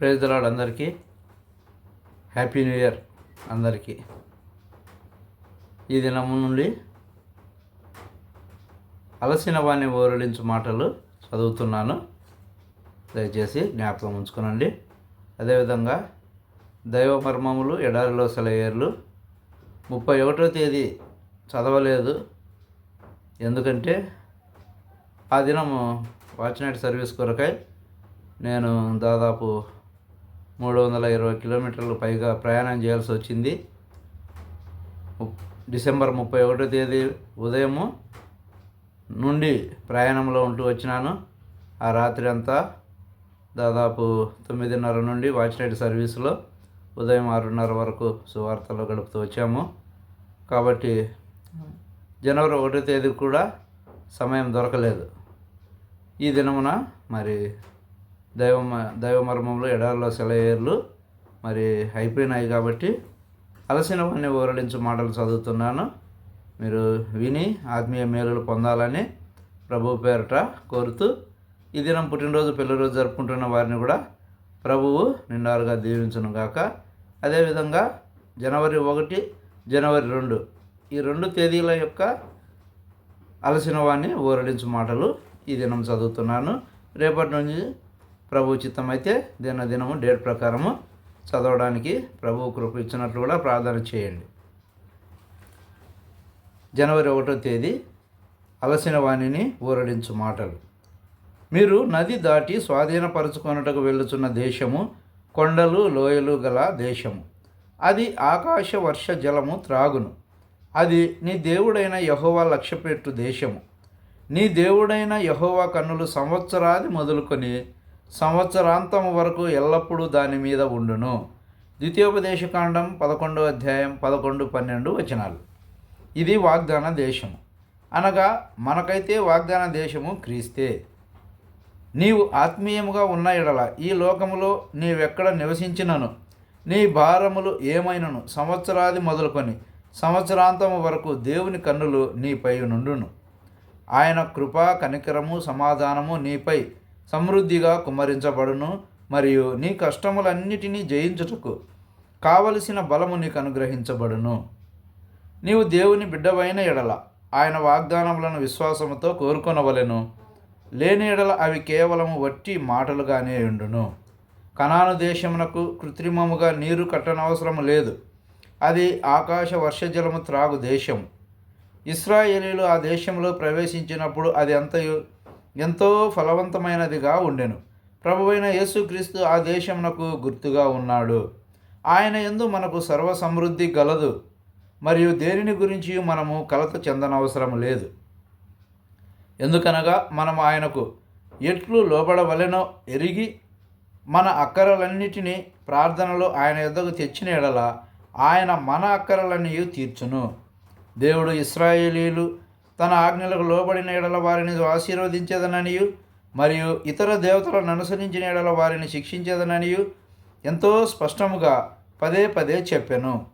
Praise అందరికీ. Happy new year అందరికీ. ఈ దినము నుండి అలసిన వాణ్ణి ఓరలించు మాటలు చదువుతున్నాను. దయచేసి జ్ఞాపకం ఉంచుకునండి. అదేవిధంగా దైవ మర్మములు ఎడారిలో సెలయేర్లు ముప్పై ఒకటో తేదీ చదవలేదు. ఎందుకంటే ఆ దినము వాచ్ నైట్ సర్వీస్ కొరకై నేను దాదాపు మూడు వందల ఇరవై కిలోమీటర్లు పైగా ప్రయాణం చేయాల్సి వచ్చింది. ముప్- డిసెంబర్ ముప్పై ఒకటో తేదీ ఉదయము నుండి ప్రయాణంలో ఉంటూ వచ్చినాను. ఆ రాత్రి అంతా దాదాపు తొమ్మిదిన్నర నుండి వాచ్ నైట్ సర్వీసులో ఉదయం ఆరున్నర వరకు సువార్తలో గడుపుతూ వచ్చాము. కాబట్టి జనవరి ఒకటో తేదీ కూడా సమయం దొరకలేదు. ఈ దినమున మరి దైవ దైవ మర్మంలో ఎడారిలో సెలయేర్లు మరి అయిపోయినాయి కాబట్టి అలసిన వాడిని ఊరడించు మాటలు చదువుతున్నాను. మీరు విని ఆత్మీయ మేలులు పొందాలని ప్రభు పేరట కోరుతూ ఈ దినం పుట్టినరోజు పెళ్ళిరోజు జరుపుకుంటున్న వారిని కూడా ప్రభువు నిండారుగా దీవించను గాక. అదేవిధంగా జనవరి ఒకటి జనవరి రెండు ఈ రెండు తేదీల యొక్క అలసిన వాడిని ఊరడించు మాటలు ఈ దినం చదువుతున్నాను. రేపటి నుంచి ప్రభు చిత్తమైతే దిన దినము డేట్ ప్రకారము చదవడానికి ప్రభు కృప ఇచ్చినట్లు కూడా ప్రార్థన చేయండి. జనవరి ఒకటో తేదీ అలసిన వాణిని ఊరడించు మాటలు. మీరు నది దాటి స్వాధీనపరుచుకొనుటకు వెళ్ళుచున్న దేశము కొండలు లోయలు గల దేశము. అది ఆకాశ వర్ష జలము త్రాగును. అది నీ దేవుడైన యహోవా లక్ష్యపెట్టు దేశము. నీ దేవుడైన యహోవా కన్నులు సంవత్సరాది మొదలుకొని సంవత్సరాంతము వరకు ఎల్లప్పుడూ దాని మీద ఉండును. ద్వితీయోపదేశకాండం పదకొండో అధ్యాయం పదకొండు పన్నెండు వచనాలు. ఇది వాగ్దాన దేశము. అనగా మనకైతే వాగ్దాన దేశము క్రీస్తే. నీవు ఆత్మీయముగా ఉన్న ఎడల ఈ లోకములో నీవెక్కడ నివసించినను? నీ భారములు ఏమైనను? సంవత్సరాది మొదలుకొని సంవత్సరాంతము వరకు దేవుని కన్నులు నీపై నుండును. ఆయన కృపా కనికరము సమాధానము నీపై సమృద్ధిగా కుమ్మరించబడును మరియు నీ కష్టములన్నిటినీ జయించుటకు కావలసిన బలము నీకు అనుగ్రహించబడును. నీవు దేవుని బిడ్డవైన ఎడల ఆయన వాగ్దానములను విశ్వాసముతో కోరుకొనవలెను. లేని ఎడల అవి కేవలము వట్టి మాటలుగానే ఉండును. కణాను దేశమునకు కృత్రిమముగా నీరు కట్టనవసరము లేదు. అది ఆకాశ వర్షజలము త్రాగు దేశం ఇస్రాయేలీలు ఆ దేశంలో ప్రవేశించినప్పుడు అది అంతయు ఎంతో ఫలవంతమైనదిగా ఉండెను. ప్రభువైన యేసుక్రీస్తు ఆ దేశమునకు గుర్తుగా ఉన్నాడు. ఆయన ఎందు మనకు సర్వ సమృద్ధి గలదు. మరియు దేనిని గురించి మనము కలత చెందనవసరం లేదు. ఎందుకనగా మనం ఆయనకు ఎట్లు లోబడవలెనో ఎరిగి మన అక్కరలన్నిటినీ ప్రార్థనలో ఆయన యొద్దకు తెచ్చిన ఎడల ఆయన మన అక్కరలన్నీ తీర్చును. దేవుడు ఇస్రాయేలీలు తన ఆజ్ఞలకు లోబడిన ఎడల వారిని ఆశీర్వదించేదననియు మరియు ఇతర దేవతలను అనుసరించిన ఎడల వారిని శిక్షించేదననియు ఎంతో స్పష్టముగా పదే పదే చెప్పెను.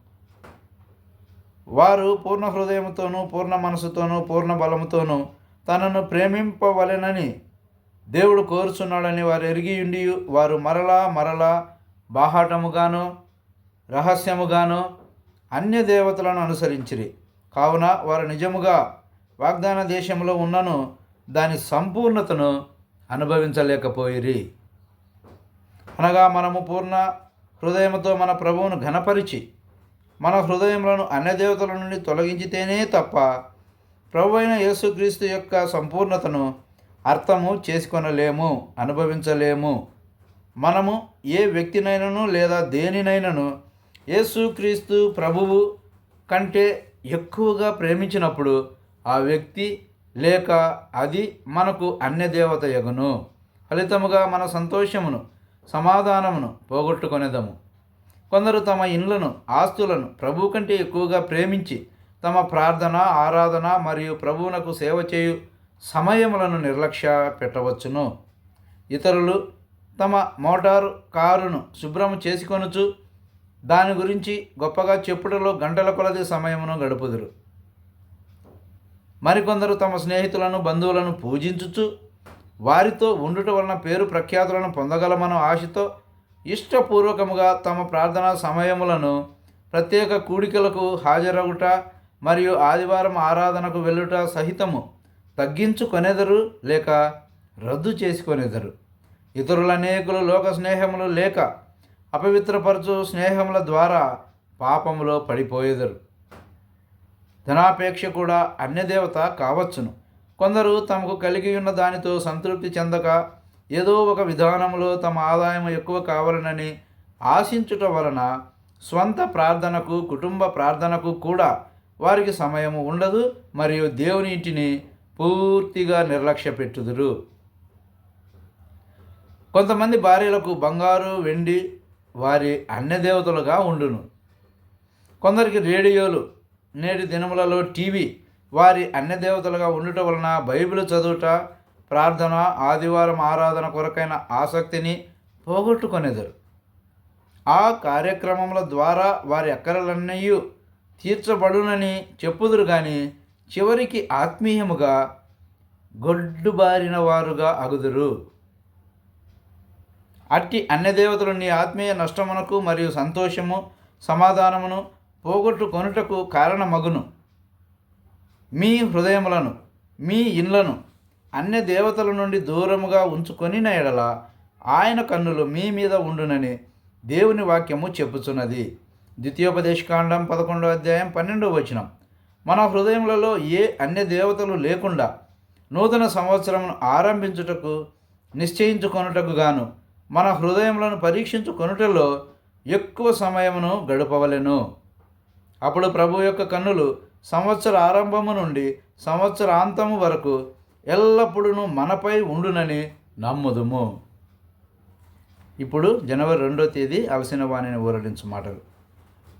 వారు పూర్ణ హృదయంతోనూ పూర్ణ మనసుతోనూ పూర్ణ బలముతోనూ తనను ప్రేమింపవలెనని దేవుడు కోరుచున్నాడని వారు ఎరిగి ఉండి వారు మరలా మరలా బాహాటముగాను రహస్యముగాను అన్య దేవతలను అనుసరించిరి. కావున వారు నిజముగా వాగ్దాన దేశంలో ఉన్నను దాని సంపూర్ణతను అనుభవించలేకపోయిరి. అనగా మనము పూర్ణ హృదయముతో మన ప్రభువును ఘనపరిచి మన హృదయములను అన్యదేవతల నుండి తొలగించితేనే తప్ప ప్రభు అయిన యేసుక్రీస్తు యొక్క సంపూర్ణతను అర్థము చేసుకొనలేము అనుభవించలేము. మనము ఏ వ్యక్తినైనను లేదా దేనినైనను యేసుక్రీస్తు ప్రభువు కంటే ఎక్కువగా ప్రేమించినప్పుడు ఆ వ్యక్తి లేక అది మనకు అన్యదేవత యగును ఫలితముగా మన సంతోషమును సమాధానమును పోగొట్టుకొనేదము. కొందరు తమ ఇండ్లను ఆస్తులను ప్రభు కంటే ఎక్కువగా ప్రేమించి తమ ప్రార్థన ఆరాధన మరియు ప్రభువునకు సేవ చేయు సమయములను నిర్లక్ష్య పెట్టవచ్చును. ఇతరులు తమ మోటారు కారును శుభ్రము చేసుకొనుచు దాని గురించి గొప్పగా చెప్పుటలో గంటల కొలది సమయమును గడుపుదురు. మరికొందరు తమ స్నేహితులను బంధువులను పూజించుచు వారితో ఉండుట వలన పేరు ప్రఖ్యాతులను పొందగలమన్న ఆశతో ఇష్టపూర్వకముగా తమ ప్రార్థనా సమయములను ప్రత్యేక కూడికలకు హాజరగుట మరియు ఆదివారం ఆరాధనకు వెళ్ళుట సహితము తగ్గించుకొనెదరు లేక రద్దు చేసుకొనెదరు. ఇతరుల అనేకులు లోక స్నేహములు లేక అపవిత్రపరచు స్నేహముల ద్వారా పాపములో పడిపోయేదరు. ధనాపేక్ష కూడా అన్యదేవత కావచ్చును. కొందరు తమకు కలిగి ఉన్న దానితో సంతృప్తి చెందక ఏదో ఒక విధానంలో తమ ఆదాయం ఎక్కువ కావాలనని ఆశించుట వలన స్వంత ప్రార్థనకు కుటుంబ ప్రార్థనకు కూడా వారికి సమయము ఉండదు మరియు దేవుని ఇంటిని పూర్తిగా నిర్లక్ష్య పెట్టుదురు కొంతమంది భార్యలకు బంగారు వెండి వారి అన్యదేవతలుగా ఉండును. కొందరికి రేడియోలు నేటి దినములలో టీవీ వారి అన్యదేవతలుగా ఉండుట వలన బైబిల్ చదువుట ప్రార్థన ఆదివారం ఆరాధన కొరకైన ఆసక్తిని పోగొట్టుకొనేదరు. ఆ కార్యక్రమముల ద్వారా వారి అక్కరలన్నీ తీర్చబడునని చెప్పుదురు కానీ చివరికి ఆత్మీయముగా గొడ్డుబారిన వారుగా అగుదురు. అట్టి అన్యదేవతలు నీ ఆత్మీయ నష్టమునకు మరియు సంతోషము సమాధానమును పోగొట్టుకొనుటకు కారణమగును. మీ హృదయములను మీ ఇండ్లను అన్య దేవతల నుండి దూరముగా ఉంచుకొనిన ఎడల ఆయన కన్నులు మీ మీద ఉండునని దేవుని వాక్యము చెప్పుచున్నది. ద్వితీయోపదేశకాండం పదకొండో అధ్యాయం పన్నెండవ వచనం. మన హృదయములలో ఏ అన్య దేవతలు లేకుండా నూతన సంవత్సరమును ఆరంభించుటకు నిశ్చయించుకొనుటకు గాను మన హృదయములను పరీక్షించుకొనుటలో ఎక్కువ సమయమును గడపవలెను. అప్పుడు ప్రభు యొక్క కన్నులు సంవత్సర ఆరంభము నుండి సంవత్సరాంతము వరకు ఎల్లప్పుడూ మనపై ఉండునని నమ్ముదుము. ఇప్పుడు జనవరి రెండో తేదీ అలసిన వాణిని ఊరడించు మాటలు.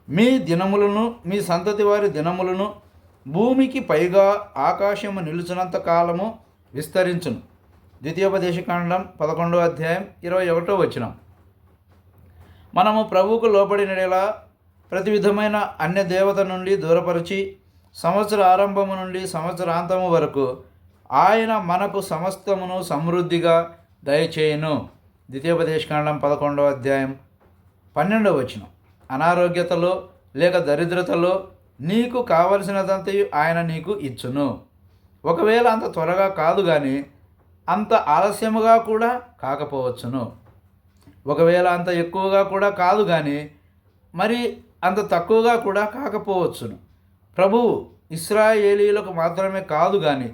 మీ దినములను మీ సంతతి వారి దినములను భూమికి పైగా ఆకాశము నిలుచునంత కాలము విస్తరించును. ద్వితీయోపదేశకాండం పదకొండో అధ్యాయం ఇరవై ఒకటో వచ్చినాం మనము ప్రభువుకు లోబడినలా ప్రతి విధమైన అన్య దేవత నుండి దూరపరిచి సంవత్సర ఆరంభము నుండి సంవత్సరాంతము వరకు ఆయన మనకు సమస్తమును సమృద్ధిగా దయచేయును. ద్వితీయోపదేశకాండం పదకొండవ అధ్యాయం పన్నెండవ వచనం. అనారోగ్యతలో లేక దరిద్రతలో నీకు కావలసినదంతయు ఆయన నీకు ఇచ్చును. ఒకవేళ అంత త్వరగా కాదు కానీ అంత ఆలస్యముగా కూడా కాకపోవచ్చును. ఒకవేళ అంత ఎక్కువగా కూడా కాదు కానీ మరి అంత తక్కువగా కూడా కాకపోవచ్చును. ప్రభువు ఇస్రాయేలీలకు మాత్రమే కాదు కానీ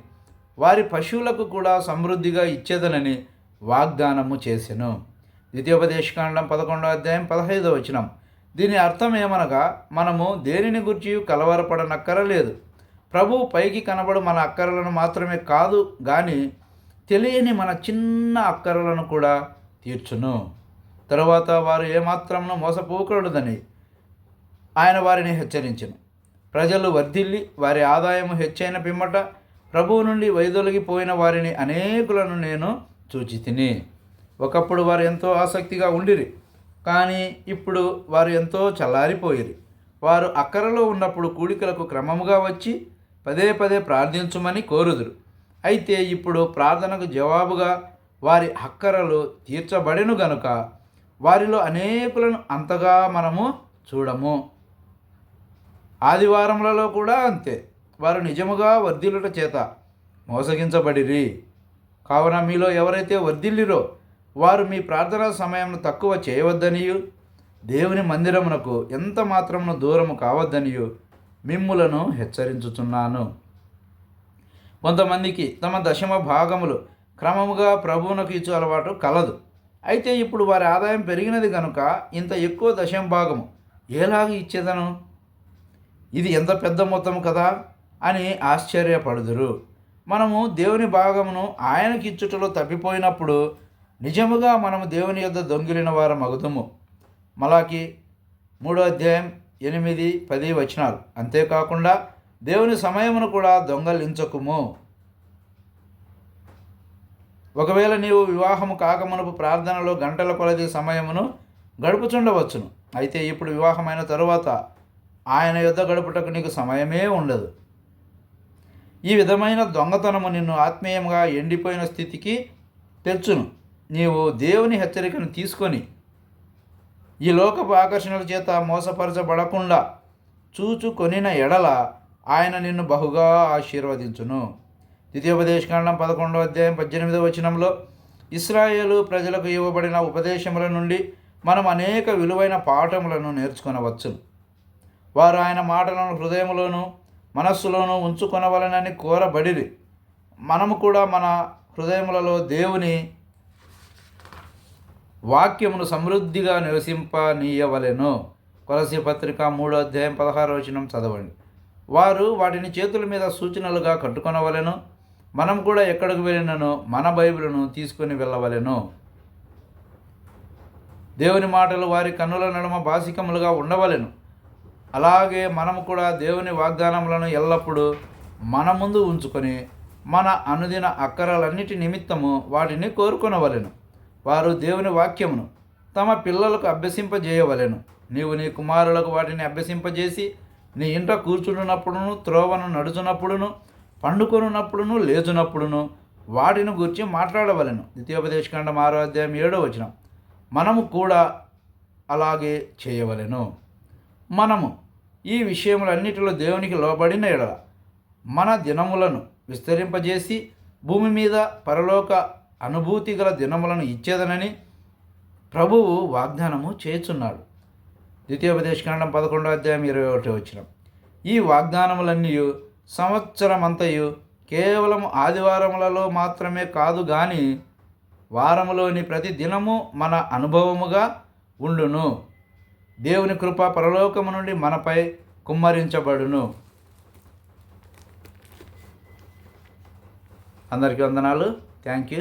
వారి పశువులకు కూడా సమృద్ధిగా ఇచ్చేదనని వాగ్దానము చేసెను. ద్వితీయోపదేశకాండం పదకొండో అధ్యాయం పదహైదో వచనం. దీని అర్థం ఏమనగా మనము దేనిని గురించి కలవరపడనక్కరలేదు. ప్రభు పైకి కనబడు మన అక్కరలను మాత్రమే కాదు కానీ తెలియని మన చిన్న అక్కరలను కూడా తీర్చును. తరువాత వారు ఏమాత్రమును మోసపోకూడదని ఆయన వారిని హెచ్చరించను. ప్రజలు వర్ధిల్లి వారి ఆదాయము హెచ్చైన పిమ్మట ప్రభువు నుండి వైదొలిగిపోయిన వారిని అనేకులను నేను చూచి తిని ఒకప్పుడు వారు ఎంతో ఆసక్తిగా ఉండిరి కానీ ఇప్పుడు వారు ఎంతో చల్లారిపోయిరి. వారు అక్కరలో ఉన్నప్పుడు కూడికలకు క్రమముగా వచ్చి పదే పదే ప్రార్థించమని కోరుదురు. అయితే ఇప్పుడు ప్రార్థనకు జవాబుగా వారి అక్కరలు తీర్చబడెను గనుక వారిలో అనేకులను అంతగా మనము చూడము. ఆదివారములలో కూడా అంతే. వారు నిజముగా వర్ధిల్లుట చేత మోసగించబడిరి. కావున మీలో ఎవరైతే వర్ధిల్లిరో వారు మీ ప్రార్థనా సమయంను తక్కువ చేయవద్దనియు. దేవుని మందిరమునకు ఎంత మాత్రమును దూరము కావద్దనియు మిమ్ములను హెచ్చరించుచున్నాను. కొంతమందికి తమ దశమ భాగములు క్రమముగా ప్రభువునకు ఇచ్చు అలవాటు కలదు. అయితే ఇప్పుడు వారి ఆదాయం పెరిగినది కనుక ఇంత ఎక్కువ దశమ భాగము ఎలాగ ఇచ్చేదను? ఇది ఎంత పెద్ద మొత్తం కదా అని ఆశ్చర్యపడుదురు. మనము దేవుని భాగమును ఆయనకి ఇచ్చుటలో తప్పిపోయినప్పుడు నిజముగా మనము దేవుని యొద్ద దొంగిలిన వారు మగుదుము మలాకి మూడో అధ్యాయం ఎనిమిది పది వచనాలు. అంతేకాకుండా దేవుని సమయమును కూడా దొంగలించకుము. ఒకవేళ నీవు వివాహము కాకమునపు ప్రార్థనలో గంటల కొలది సమయమును గడుపుచుండవచ్చును. అయితే ఇప్పుడు వివాహమైన తరువాత ఆయన యుద్ధ గడుపుటకు నీకు సమయమే ఉండదు. ఈ విధమైన దొంగతనము నిన్ను ఆత్మీయంగా ఎండిపోయిన స్థితికి తెచ్చును. నీవు దేవుని హెచ్చరికను తీసుకొని ఈ లోకపు ఆకర్షణల చేత మోసపరచబడకుండా చూచుకొనిన ఎడల ఆయన నిన్ను బహుగా ఆశీర్వదించును. ద్వితీయోపదేశకాండం పదకొండవ అధ్యాయం పద్దెనిమిదవ వచనంలో ఇస్రాయేలు ప్రజలకు ఇవ్వబడిన ఉపదేశముల నుండి మనం అనేక విలువైన పాఠములను నేర్చుకొనవచ్చును. వారు ఆయన మాటలను హృదయంలోనూ మనస్సులోనూ ఉంచుకొనవలనని కోరబడిరి. మనము కూడా మన హృదయములలో దేవుని వాక్యమును సమృద్ధిగా నివసింపనీయవలెను. కొలసి పత్రిక మూడో అధ్యాయం పదహారు వచనం చదవండి. వారు వాటిని చేతుల మీద సూచనలుగా కట్టుకొనవలెను. మనం కూడా ఎక్కడికి వెళ్ళినను మన బైబిల్ను తీసుకొని వెళ్ళవలెను. దేవుని మాటలు వారి కన్నుల నడుమ బాసికములుగా ఉండవలెను. అలాగే మనము కూడా దేవుని వాగ్దానములను ఎల్లప్పుడూ మన ముందు ఉంచుకొని మన అనుదిన అక్కరలన్నిటి నిమిత్తము వాటిని కోరుకొనవలెను. వారు దేవుని వాక్యమును తమ పిల్లలకు అభ్యసింపజేయవలెను. నీవు నీ కుమారులకు వాటిని అభ్యసింపజేసి నీ ఇంట కూర్చుంటున్నప్పుడును త్రోవను నడుచున్నప్పుడును పండుకొనున్నప్పుడును లేచునప్పుడును వాటిని గురించి మాట్లాడవలెను. ద్వితీయోపదేశకాండం ఆరో అధ్యాయం ఏడో వచనం. మనము కూడా అలాగే చేయవలెను. మనము ఈ విషయములన్నిటిలో దేవునికి లోబడిన ఎడల మన దినములను విస్తరింపజేసి భూమి మీద పరలోక అనుభూతి గల దినములను ఇచ్చేదనని ప్రభువు వాగ్దానము చేస్తున్నాడు ద్వితీయోపదేశకాండం పదకొండో అధ్యాయం ఇరవై ఒకటి వచ్చిన ఈ వాగ్దానములన్నీ సంవత్సరమంతయు కేవలం ఆదివారములలో మాత్రమే కాదు కానీ వారములోని ప్రతి దినము మన అనుభవముగా ఉండును. దేవుని కృప పరలోకము నుండి మనపై కుమ్మరించబడును. అందరికీ వందనాలు. Thank you.